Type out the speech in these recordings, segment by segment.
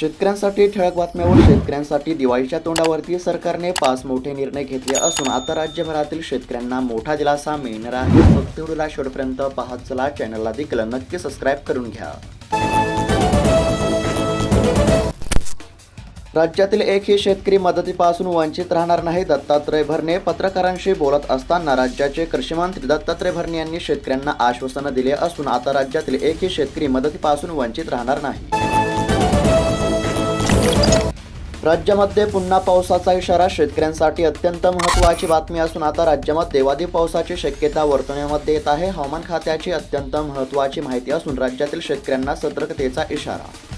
शेतकऱ्यांसाठी ठळक बातम्यावर शेतकऱ्यांसाठी दिवाळीच्या तोंडावरती सरकारने पाच मोठे निर्णय घेतले असून आता राज्यभरातील शेतकऱ्यांना मोठा दिलासा मिळणार आहे. फक्त व्हिडिओला शेवटपर्यंत पाहत चला. चॅनलला देखील नक्की सबस्क्राईब करून घ्या. राज्यातील एकही शेतकरी मदतीपासून वंचित राहणार नाही. दत्तात्रय भरणे पत्रकारांशी बोलत असताना राज्याचे कृषीमंत्री दत्तात्रय भरणे यांनी शेतकऱ्यांना आश्वासनं दिले असून आता राज्यातील एकही शेतकरी मदतीपासून वंचित राहणार नाही. राज्यामध्ये पुन्हा पावसाचा इशारा. शेतकऱ्यांसाठी अत्यंत महत्त्वाची बातमी असून आता राज्यामध्ये वादी पावसाची शक्यता वर्तवण्यामध्ये येत आहे. हवामान खात्याची अत्यंत महत्त्वाची माहिती असून राज्यातील शेतकऱ्यांना सतर्कतेचा इशारा.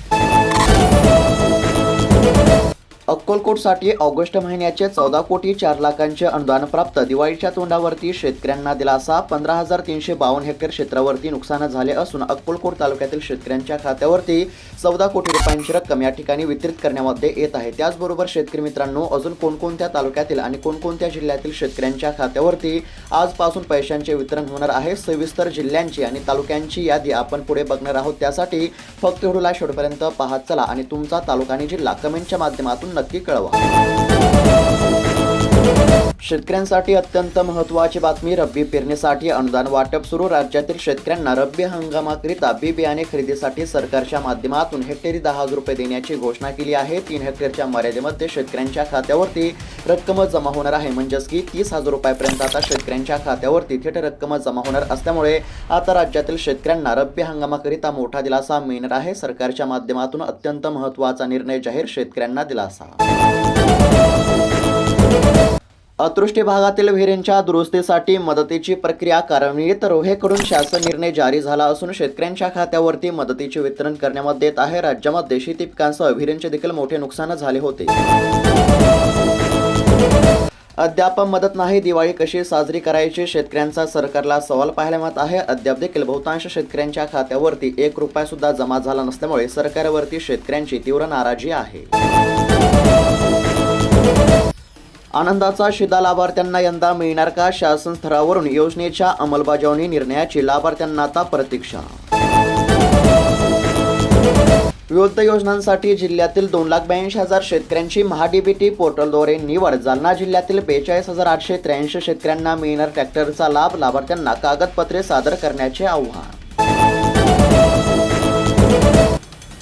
अक्कलकोटसाठी ऑगस्ट महिन्याचे चौदा कोटी चार लाखांचे अनुदान प्राप्त. दिवाळीच्या तोंडावरती शेतकऱ्यांना दिलासा. पंधरा हजार तीनशे बावन्न हेक्टर क्षेत्रावरती नुकसान झाले असून अक्कलकोट तालुक्यातील शेतकऱ्यांच्या खात्यावरती चौदा कोटी रुपयांची रक्कम या ठिकाणी वितरित करण्यामध्ये येत आहे. त्याचबरोबर शेतकरी मित्रांनो अजून कोणकोणत्या तालुक्यातील आणि कोणकोणत्या जिल्ह्यातील शेतकऱ्यांच्या खात्यावरती आजपासून पैशांचे वितरण होणार आहे? सविस्तर जिल्ह्यांची आणि तालुक्यांची यादी आपण पुढे बघणार आहोत. त्यासाठी फक्त व्हिडिओला शेवटपर्यंत पाहत चला आणि तुमचा तालुका आणि जिल्हा कमेंटच्या माध्यमातून नक्की कळवा. शेतकऱ्यांसाठी अत्यंत महत्त्वाची बातमी रब्बी पेरणीसाठी अनुदान वाटप सुरू राज्यातील शेतकऱ्यांना रब्बी हंगामाकरिता बी बियाणे खरेदीसाठी सरकारच्या माध्यमातून हेक्टरी दहा हजार रुपये देण्याची घोषणा केली आहे. तीन हेक्टरच्या मर्यादेमध्ये शेतकऱ्यांच्या खात्यावरती रक्कम जमा होणार आहे. म्हणजेच की तीस हजार रुपयापर्यंत आता शेतकऱ्यांच्या खात्यावरती थेट रक्कम जमा होणार असल्यामुळे आता राज्यातील शेतकऱ्यांना रब्बी हंगामाकरिता मोठा दिलासा मिळणार आहे. सरकारच्या माध्यमातून अत्यंत महत्त्वाचा निर्णय जाहीर शेतकऱ्यांना दिलासा. अतृष्टी भागातील विहिरींच्या दुरुस्तीसाठी मदतीची प्रक्रिया कार्यान्वित रोहेकडून शासन निर्णय जारी झाला असून शेतकऱ्यांच्या खात्यावरती मदतीचे वितरण करण्यामध्ये येत आहे. राज्यामध्ये शेती पिकांसह विहिरींचे देखील मोठे नुकसान झाले होते. अद्याप मदत नाही. दिवाळी कशी साजरी करायची? शेतकऱ्यांचा सरकारला सवाल पाहायला मिळत आहे. अद्याप देखील बहुतांश शेतकऱ्यांच्या खात्यावरती एक रुपया सुद्धा जमा झाला नसल्यामुळे सरकारवरती शेतकऱ्यांची तीव्र नाराजी आहे. आनंदाचा शिदा लाभार्थ्यांना यंदा मिळणार का? शासन स्तरावरून योजनेच्या अंमलबजावणी निर्णयाची लाभार्थ्यांना आता प्रतीक्षा. विविध योजनांसाठी जिल्ह्यातील दोन लाख ब्याऐंशी हजार शेतकऱ्यांची महाडीबीटी पोर्टलद्वारे निवड जालना जिल्ह्यातील बेचाळीस हजार आठशे त्र्याऐंशी शेतकऱ्यांना मिळणार ट्रॅक्टरचा लाभ लाभार्थ्यांना कागदपत्रे सादर करण्याचे आव्हान.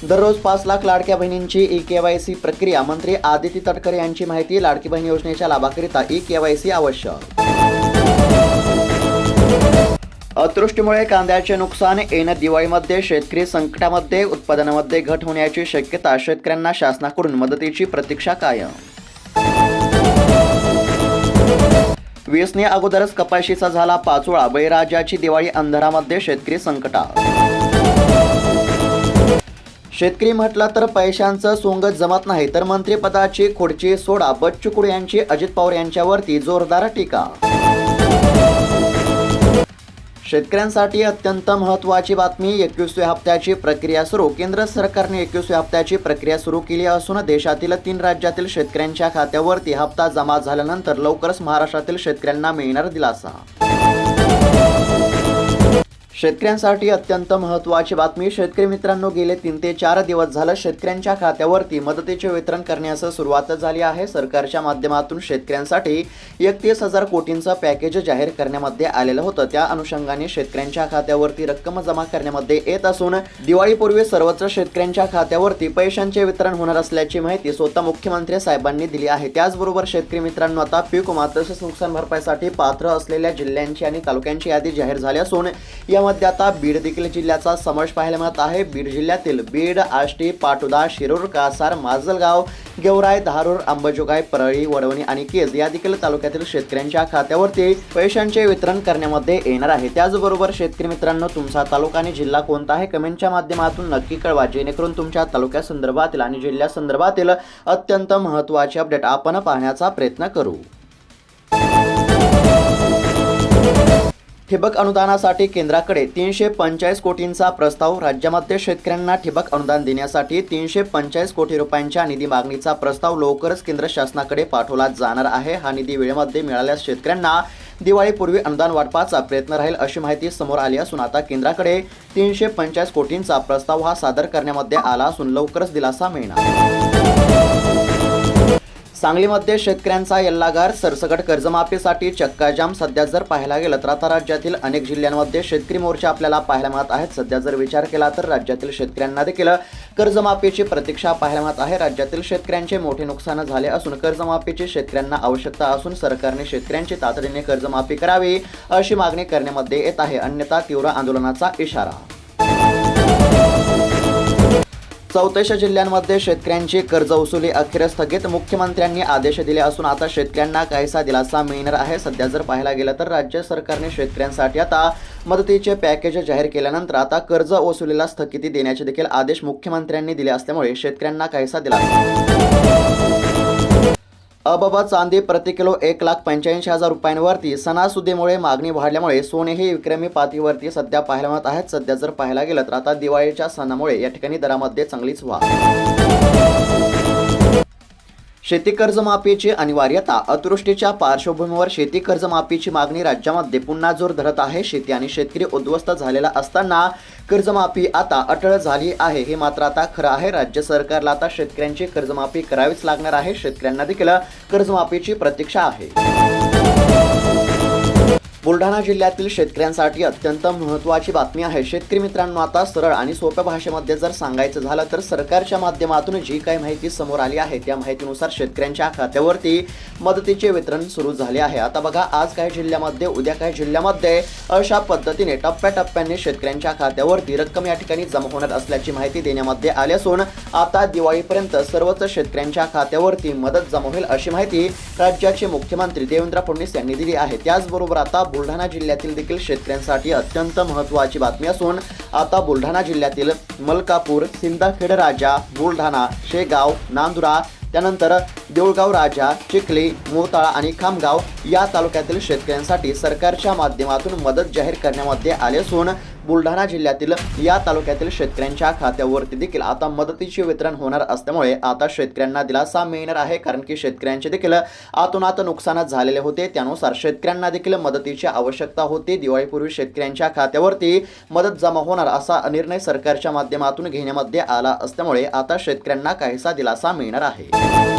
दररोज पाच लाख लाडक्या बहिणींची ई केवायसी प्रक्रिया. मंत्री आदिती तटकरे यांची माहिती लाडकी बहीण योजनेच्या लाभाकरिता ई केवायसी आवश्यक. अतृष्टीमुळे कांद्याचे नुकसान येणं दिवाळीमध्ये शेतकरी संकटामध्ये उत्पादनामध्ये घट होण्याची शक्यता शेतकऱ्यांना शासनाकडून मदतीची प्रतीक्षा कायम. वीसने अगोदरच कपाशीचा झाला पाचोळा बळीराजाची दिवाळी अंधारामध्ये शेतकरी संकटात. शेतकरी म्हटला तर पैशांचं सोंगत जमत नाही तर मंत्रिपदाची खुर्ची सोडा बच्चू यांची अजित पवार यांच्यावरती जोरदार टीका. शेतकऱ्यांसाठी अत्यंत महत्त्वाची बातमी एकवीसव्या हप्त्याची प्रक्रिया सुरू. केंद्र सरकारने एकवीसव्या हप्त्याची प्रक्रिया सुरू केली असून देशातील तीन राज्यातील शेतकऱ्यांच्या खात्यावरती हप्ता जमा झाल्यानंतर लवकरच महाराष्ट्रातील शेतकऱ्यांना मिळणार दिलासा. शेतकऱ्यांसाठी अत्यंत महत्त्वाची बातमी. शेतकरी मित्रांनो गेले तीन ते चार दिवस झालं शेतकऱ्यांच्या खात्यावरती मदतीचे वितरण करण्यास सुरुवात झाली आहे. सरकारच्या माध्यमातून शेतकऱ्यांसाठी एकतीस हजार कोटींचं पॅकेज जाहीर करण्यामध्ये आलेलं होतं. त्या अनुषंगाने शेतकऱ्यांच्या खात्यावरती रक्कम जमा करण्यामध्ये येत असून दिवाळीपूर्वी सर्वच शेतकऱ्यांच्या खात्यावरती पैशांचे वितरण होणार असल्याची माहिती स्वतः मुख्यमंत्री साहेबांनी दिली आहे. त्याचबरोबर शेतकरी मित्रांनो आता पीक मात्र नुकसान भरपाईसाठी पात्र असलेल्या जिल्ह्यांची आणि तालुक्यांची यादी जाहीर झाली असून यामध्ये आता बीड देखील जिल्ह्याचा समावेश पाहायला मिळत आहे. बीड जिल्ह्यातील बीड आष्टी पाटोदा शिरूर कासार माजलगाव गेवराय धारूर अंबाजोगाई परळी वडवणी आणि केज या देखील तालुक्यातील शेतकऱ्यांच्या खात्यावरती पैशांचे वितरण करण्यामध्ये येणार आहे. त्याचबरोबर शेतकरी मित्रांनो तुमचा तालुका आणि जिल्हा कोणता आहे? कमेंटच्या माध्यमातून नक्की कळवा. जेणेकरून तुमच्या तालुक्या संदर्भातील आणि जिल्ह्या संदर्भातील अत्यंत महत्त्वाचे अपडेट आपण पाहण्याचा प्रयत्न करू. ठिबक अनुदानासाठी केंद्राकडे तीनशे पंचाळीस कोटींचा प्रस्ताव. राज्यामध्ये शेतकऱ्यांना ठिबक अनुदान देण्यासाठी तीनशे पंचाळीस कोटी रुपयांच्या निधी मागणीचा प्रस्ताव लवकरच केंद्र शासनाकडे पाठवला जाणार आहे. हा निधी वेळेमध्ये मिळाल्यास शेतकऱ्यांना दिवाळीपूर्वी अनुदान वाटपाचा प्रयत्न राहील अशी माहिती समोर आली असून आता केंद्राकडे तीनशे पंचाळीस कोटींचा प्रस्ताव हा सादर करण्यामध्ये आला असून लवकरच दिलासा मिळणार. सांगलीमध्ये शेतकऱ्यांचा यल्लागार सरसकट कर्जमाफीसाठी चक्काजाम. सध्या जर पाहायला गेलं तर आता राज्यातील अनेक जिल्ह्यांमध्ये शेतकरी मोर्चा आपल्याला पाहायला मिळत आहेत. सध्या जर विचार केला तर राज्यातील शेतकऱ्यांना देखील कर्जमाफीची प्रतीक्षा पाहायला मिळत आहे. राज्यातील शेतकऱ्यांचे मोठे नुकसान झाले असून कर्जमाफीची शेतकऱ्यांना आवश्यकता असून सरकारने शेतकऱ्यांची तातडीने कर्जमाफी करावी अशी मागणी करण्यामध्ये येत आहे. अन्यथा तीव्र आंदोलनाचा इशारा चौतीसशे जिल्ह्यांमध्ये शेतकऱ्यांची कर्ज वसुली अखेर स्थगित. मुख्यमंत्र्यांनी आदेश दिले असून आता शेतकऱ्यांना काहीसा दिलासा मिळणार आहे. सध्या जर पाहायला गेलं तर राज्य सरकारने शेतकऱ्यांसाठी आता मदतीचे पॅकेज जाहीर केल्यानंतर आता कर्ज वसुलीला स्थगिती देण्याचे देखील आदेश मुख्यमंत्र्यांनी दिले असल्यामुळे शेतकऱ्यांना काहीसा दिलासा अबब चांदी प्रति किलो एक लाख पंच्याऐंशी हजार रुपयांवरती सणासुदीमुळे मागणी वाढल्यामुळे सोने हे विक्रमी पातळीवरती सध्या पाहायला मिळत आहेत. सध्या जर पाहायला गेलं तर आता दिवाळीच्या सणामुळे या ठिकाणी दरामध्ये चांगलीच वाढ. शेती कर्जमाफीची अनिवार्यता अतृष्टीच्या पार्श्वभूमीवर शेती कर्जमाफीची मागणी राज्यामध्ये पुन्हा जोर धरत आहे. शेती आणि शेतकरी उद्ध्वस्त झालेला असताना कर्जमाफी आता अटळ झाली आहे. हे मात्र आता खरं आहे. राज्य सरकारला आता शेतकऱ्यांची कर्जमाफी करावीच लागणार आहे. शेतकऱ्यांना देखील कर्जमाफीची प्रतीक्षा आहे. बुलढाणा जिल्ह्यातील शेतकऱ्यांसाठी अत्यंत महत्त्वाची बातमी आहे. शेतकरी मित्रांनो आता सरळ आणि सोप्या भाषेमध्ये जर सांगायचं झालं तर सरकारच्या माध्यमातून जी काही माहिती समोर आली आहे त्या माहितीनुसार शेतकऱ्यांच्या खात्यावरती मदतीचे वितरण सुरू झाले आहे. आता बघा आज काही जिल्ह्यामध्ये उद्या काही जिल्ह्यामध्ये अशा पद्धतीने टप्प्याटप्प्याने शेतकऱ्यांच्या खात्यावरती रक्कम या ठिकाणी जमा होणार असल्याची माहिती देण्यामध्ये आली असून आता दिवाळीपर्यंत सर्वच शेतकऱ्यांच्या खात्यावरती मदत जमा होईल अशी माहिती राज्याचे मुख्यमंत्री देवेंद्र फडणवीस यांनी दिली आहे. त्याचबरोबर आता बुलढाणा जिल्ह्यातील देखील शेतकऱ्यांसाठी अत्यंत महत्त्वाची बातमी असून आता बुलढाणा जिल्ह्यातील मलकापूर सिंदखेड राजा बुलढाणा शेगाव नांदुरा त्यानंतर देऊळगाव राजा चिखली मोताळा आणि खामगाव या तालुक्यातील शेतकऱ्यांसाठी सरकारच्या माध्यमातून मदत जाहीर करण्यामध्ये आली असून बुलढाणा जिल्ह्यातील या तालुक्यातील शेतकऱ्यांच्या खात्यावरती देखील आता मदतीचे वितरण होणार असल्यामुळे आता शेतकऱ्यांना दिलासा मिळणार आहे. कारण की शेतकऱ्यांचे देखील आतोनात नुकसान झालेले होते. त्यानुसार शेतकऱ्यांना देखील मदतीची आवश्यकता होती. दिवाळीपूर्वी शेतकऱ्यांच्या खात्यावरती मदत जमा होणार असा निर्णय सरकारच्या माध्यमातून घेण्यामध्ये आला असल्यामुळे आता शेतकऱ्यांना काहीसा दिलासा मिळणार आहे.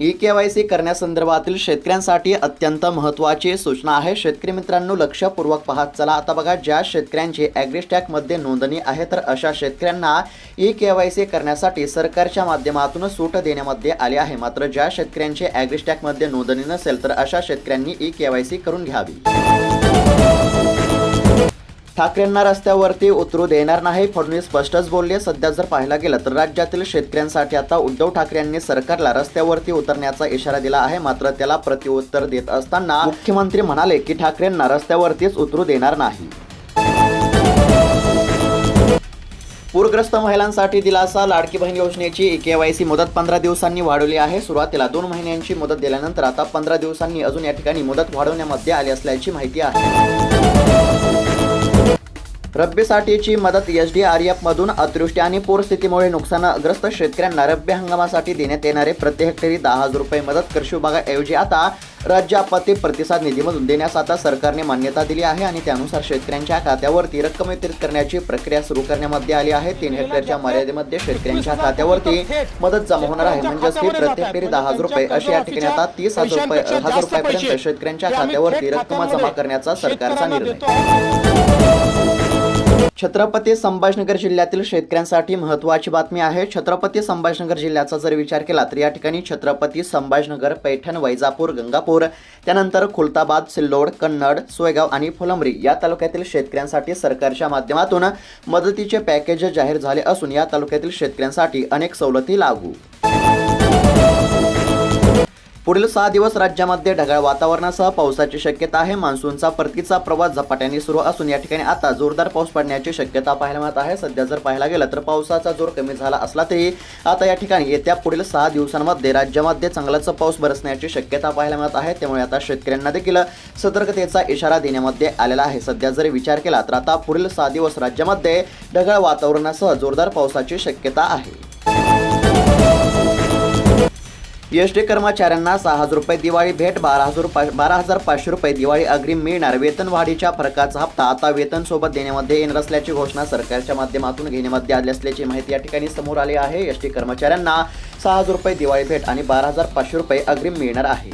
ई के वाय सी करण्यासंदर्भातील शेतकऱ्यांसाठी अत्यंत महत्त्वाची सूचना आहे. शेतकरी मित्रांनो लक्षपूर्वक पाहत चला. आता बघा ज्या शेतकऱ्यांची ॲग्रिस्टॅकमध्ये नोंदणी आहे तर अशा शेतकऱ्यांना ई के वाय सी करण्यासाठी सरकारच्या माध्यमातून सूट देण्यामध्ये आली आहे. मात्र ज्या शेतकऱ्यांची ॲग्रिस्टॅकमध्ये नोंदणी नसेल तर अशा शेतकऱ्यांनी ई के वाय सी करून घ्यावी. ठाकरेंना रस्त्यावरती उतरू देणार नाही फडणवीस स्पष्टच बोलले. सध्या जर पाहायला गेलं तर राज्यातील शेतकऱ्यांसाठी आता उद्धव ठाकरे यांनी सरकारला रस्त्यावरती उतरण्याचा इशारा दिला आहे. मात्र त्याला प्रत्युत्तर देत असताना मुख्यमंत्री म्हणाले की ठाकरेंना रस्त्यावरतीच उतरू देणार नाही. पूरग्रस्त महिलांसाठी दिलासा लाडकी बहीण योजनेची सी मुदत पंधरा दिवसांनी वाढवली आहे. सुरुवातीला दोन महिन्यांची मुदत दिल्यानंतर आता पंधरा दिवसांनी अजून या ठिकाणी मुदत वाढवण्यामध्ये आली असल्याची माहिती आहे. रब्बीसाठीची मदत एस डी आर एफ मधून अतिवृष्टी आणि पूरस्थितीमुळे नुकसानग्रस्त शेतकऱ्यांना रब्बी हंगामासाठी देण्यात येणारे प्रति हेक्टरी दहा हजार रुपये मदत कृषी विभागाऐवजी आता राज्य आपत्ती प्रतिसाद निधीमधून देण्यास आता सरकारने मान्यता दिली आहे आणि त्यानुसार शेतकऱ्यांच्या खात्यावरती रक्कम वितरित करण्याची प्रक्रिया सुरू करण्यामध्ये आली आहे. तीन हेक्टरच्या मर्यादेमध्ये शेतकऱ्यांच्या खात्यावरती मदत जमा होणार आहे. म्हणजेच ती प्रति हेक्टरी दहा हजार रुपये अशी या ठिकाणी आता तीस हजार रुपये हजार रुपयापर्यंत शेतकऱ्यांच्या खात्यावरती रक्कम जमा करण्याचा सरकारचा निर्णय. छत्रपती संभाजनगर जिल्ह्यातील शेतकऱ्यांसाठी महत्त्वाची बातमी आहे. छत्रपती संभाजनगर जिल्ह्याचा जर विचार केला तर या ठिकाणी छत्रपती संभाजनगर पैठण वैजापूर गंगापूर त्यानंतर खुलताबाद सिल्लोड कन्नड सोयगाव आणि फुलंबरी या तालुक्यातील शेतकऱ्यांसाठी सरकारच्या माध्यमातून मदतीचे पॅकेज जाहीर झाले असून या तालुक्यातील शेतकऱ्यांसाठी अनेक सवलती लागू. पुढील सहा दिवस राज्यामध्ये ढगाळ वातावरणासह पावसाची शक्यता आहे. मान्सूनचा परतीचा प्रवास झपाट्याने सुरू असून या ठिकाणी आता जोरदार पाऊस पडण्याची शक्यता पाहायला मिळत आहे. सध्या जर पाहायला गेलं तर पावसाचा जोर कमी झाला असला तरी आता या ठिकाणी येत्या पुढील सहा दिवसांमध्ये राज्यामध्ये चांगलाच पाऊस बरसण्याची शक्यता पाहायला मिळत आहे. त्यामुळे आता शेतकऱ्यांना देखील सतर्कतेचा इशारा देण्यामध्ये आलेला आहे. सध्या जर विचार केला तर आता पुढील सहा दिवस राज्यामध्ये ढगाळ वातावरणासह जोरदार पावसाची शक्यता आहे. एस टी कर्मचाऱ्यांना सहा हजार रुपये दिवाळी भेट बारा हजार पा बारा हजार पाचशे रुपये दिवाळी अग्रिम मिळणार. वेतनवाढीच्या फरकाचा हप्ता आता वेतन सोबत देण्यामध्ये येणार असल्याची घोषणा सरकारच्या माध्यमातून घेण्यामध्ये आली असल्याची माहिती या ठिकाणी समोर आली आहे. एस टी कर्मचाऱ्यांना सहा हजार रुपये दिवाळी भेट आणि बारा हजार पाचशे रुपये अग्रिम मिळणार आहे.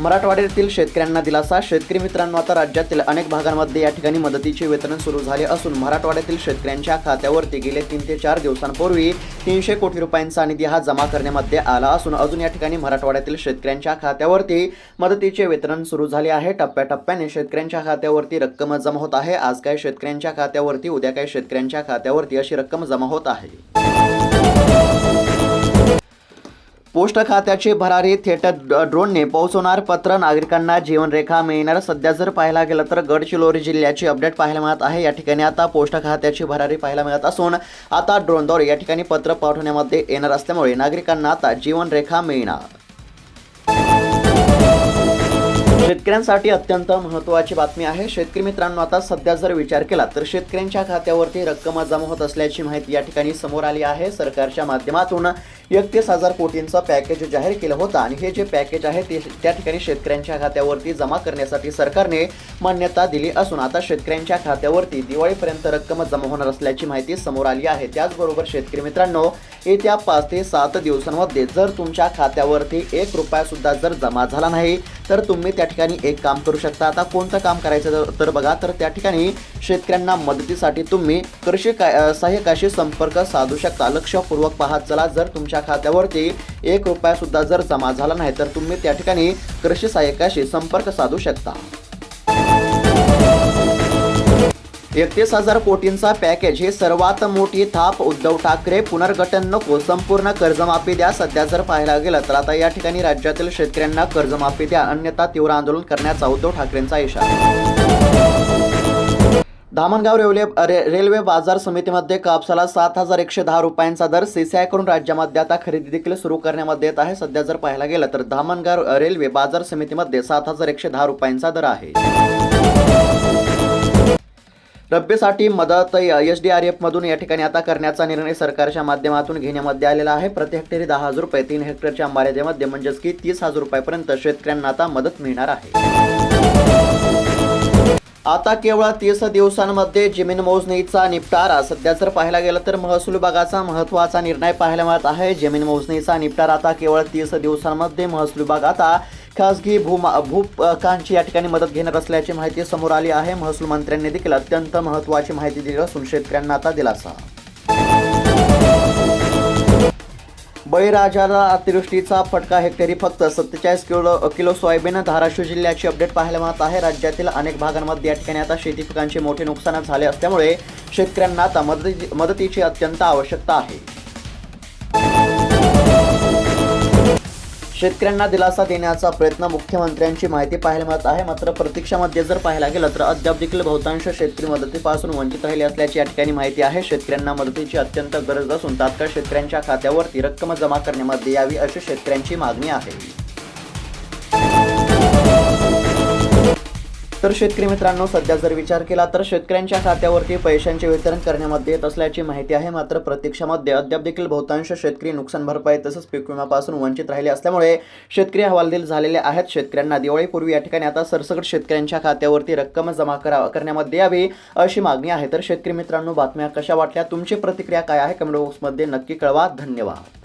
मराठवाड्यातील शेतकऱ्यांना दिलासा. शेतकरी मित्रांनो आता राज्यातील अनेक भागांमध्ये या ठिकाणी मदतीचे वितरण सुरू झाले असून मराठवाड्यातील शेतकऱ्यांच्या खात्यावरती गेले तीन ते चार दिवसांपूर्वी तीनशे कोटी रुपयांचा निधी हा जमा करण्यामध्ये आला असून अजून या ठिकाणी मराठवाड्यातील शेतकऱ्यांच्या खात्यावरती मदतीचे वितरण सुरू झाले आहे. टप्प्याटप्प्याने शेतकऱ्यांच्या खात्यावरती रक्कम जमा होत आहे. आज काय शेतकऱ्यांच्या खात्यावरती उद्या काय शेतकऱ्यांच्या खात्यावरती अशी रक्कम जमा होत आहे. पोस्ट खात्याची भरारी थेट ड्रोनने पोहोचवणार पत्र नागरिकांना जीवनरेखा मिळणार. सध्या जर पाहायला गेलं तर गडचिरोली जिल्ह्याची अपडेट पाहायला मिळत आहे. या ठिकाणी आता पोस्ट खात्याची भरारी पाहायला मिळत असून आता ड्रोनद्वारे या ठिकाणी पत्र पाठवण्यामध्ये येणार असल्यामुळे नागरिकांना आता जीवनरेखा मिळणार. शेतकऱ्यांसाठी अत्यंत महत्त्वाची बातमी आहे. शेतकरी मित्रांनो आता सध्या जर विचार केला तर शेतकऱ्यांच्या खात्यावरती रक्कम जमा होत असल्याची माहिती या ठिकाणी समोर आली आहे. सरकारच्या माध्यमातून एकतीस हजार कोटींचं पॅकेज जाहीर केलं होतं आणि हे जे पॅकेज आहे ते त्या ठिकाणी शेतकऱ्यांच्या खात्यावरती जमा करण्यासाठी सरकारने मान्यता दिली असून आता शेतकऱ्यांच्या खात्यावरती दिवाळीपर्यंत रक्कम जमा होणार असल्याची माहिती समोर आली आहे. त्याचबरोबर शेतकरी मित्रांनो येत्या पाच ते सात दिवसांमध्ये जर तुमच्या खात्यावरती एक रुपयासुद्धा जर जमा झाला नाही तर तुम्ही त्या ठिकाणी एक काम करू शकता. आता कोणतं काम करायचं तर- बघा तर त्या ठिकाणी शेतकऱ्यांना मदतीसाठी तुम्ही कृषी काय सहाय्यकाशी संपर्क साधू शकता. लक्षपूर्वक पाहत चला जर तुमच्या खात्यावरती एक रुपया सुद्धा जर जमा झाला नाही तर तुम्ही त्या ठिकाणी कृषी सहाय्यकाशी संपर्क साधू शकता. एकतीस हजार कोटींचा पॅकेज ही सर्वात मोठी थाप. उद्धव ठाकरे पुनर्गठन नको संपूर्ण कर्जमाफी द्या. सध्या जर पाहायला गेलं तर आता या ठिकाणी राज्यातील शेतकऱ्यांना कर्जमाफी द्या. अन्यथा तीव्र आंदोलन करण्याचा उद्धव ठाकरेंचा इशारा. धामणगाव रेल्वे रे, रेल्वे बाजार समितीमध्ये कापसाला सात हजार एकशे दहा रुपयांचा दर सीसीआयकडून राज्यामध्ये आता खरेदी देखील सुरू करण्यामध्ये येत आहे. सध्या जर पाहायला गेलं तर धामणगाव रेल्वे बाजार समितीमध्ये सात हजार एकशे दहा रुपयांचा दर आहे. रब्बीसाठी मदत एस डी आर एफ मधून या ठिकाणी आता करण्याचा निर्णय सरकारच्या माध्यमातून घेण्यामध्ये आलेला आहे. प्रति हेक्टरी दहा हजार रुपये तीन हेक्टरच्या मर्यादेमध्ये म्हणजेच की तीस हजार रुपयापर्यंत शेतकऱ्यांना आता मदत मिळणार आहे. आता केवळ तीस दिवसांमध्ये जमीन मोजणीचा निपटारा. सध्या जर पाहायला गेलं तर महसूल विभागाचा महत्त्वाचा निर्णय पाहायला मिळत आहे. जमीन मोजणीचा निपटारा आता केवळ तीस दिवसांमध्ये महसूल विभाग आता खासगी भूमा भूकांची या ठिकाणी मदत घेणार असल्याची माहिती समोर आली आहे. महसूल मंत्र्यांनी देखील अत्यंत महत्त्वाची माहिती दिली असून शेतकऱ्यांना आता दिलासा. बळीराजाला अतिवृष्टीचा फटका हेक्टरी फक्त सत्तेचाळीस किलो किलो सोयाबीन धाराशिव जिल्ह्याची अपडेट पाहायला मिळत आहे. राज्यातील अनेक भागांमध्ये या ठिकाणी आता शेती पिकांचे मोठे नुकसान झाले असल्यामुळे शेतकऱ्यांना आता मदती मदतीची अत्यंत आवश्यकता आहे. शेतकऱ्यांना दिलासा देण्याचा प्रयत्न मुख्यमंत्र्यांची माहिती पाहायला मिळत आहे. मात्र प्रतीक्षामध्ये जर पाहायला गेलं तर अद्याप देखील बहुतांश शेतकरी मदतीपासून वंचित राहिले असल्याची या ठिकाणी माहिती आहे. शेतकऱ्यांना मदतीची अत्यंत गरज असून तात्काळ शेतकऱ्यांच्या खात्यावरती रक्कम जमा करण्यामध्ये यावी अशी शेतकऱ्यांची मागणी आहे. तर शेतकरी मित्रांनो सध्या जर विचार केला तर शेतकऱ्यांच्या खात्यावरती पैशांचे वितरण करण्यामध्ये येत असल्याची माहिती आहे. मात्र प्रत्यक्षामध्ये अद्याप देखील बहुतांश शेतकरी नुकसान भरपाई तसंच पीक विम्यापासून वंचित राहिले असल्यामुळे शेतकरी हवालदिल झालेले आहेत. शेतकऱ्यांना दिवाळीपूर्वी या ठिकाणी आता सरसकट शेतकऱ्यांच्या खात्यावरती रक्कम जमा करा करण्यामध्ये यावी अशी मागणी आहे. तर शेतकरी मित्रांनो बातम्या कशा वाटल्या? तुमची प्रतिक्रिया काय आहे? कमेंट बॉक्समध्ये नक्की कळवा. धन्यवाद.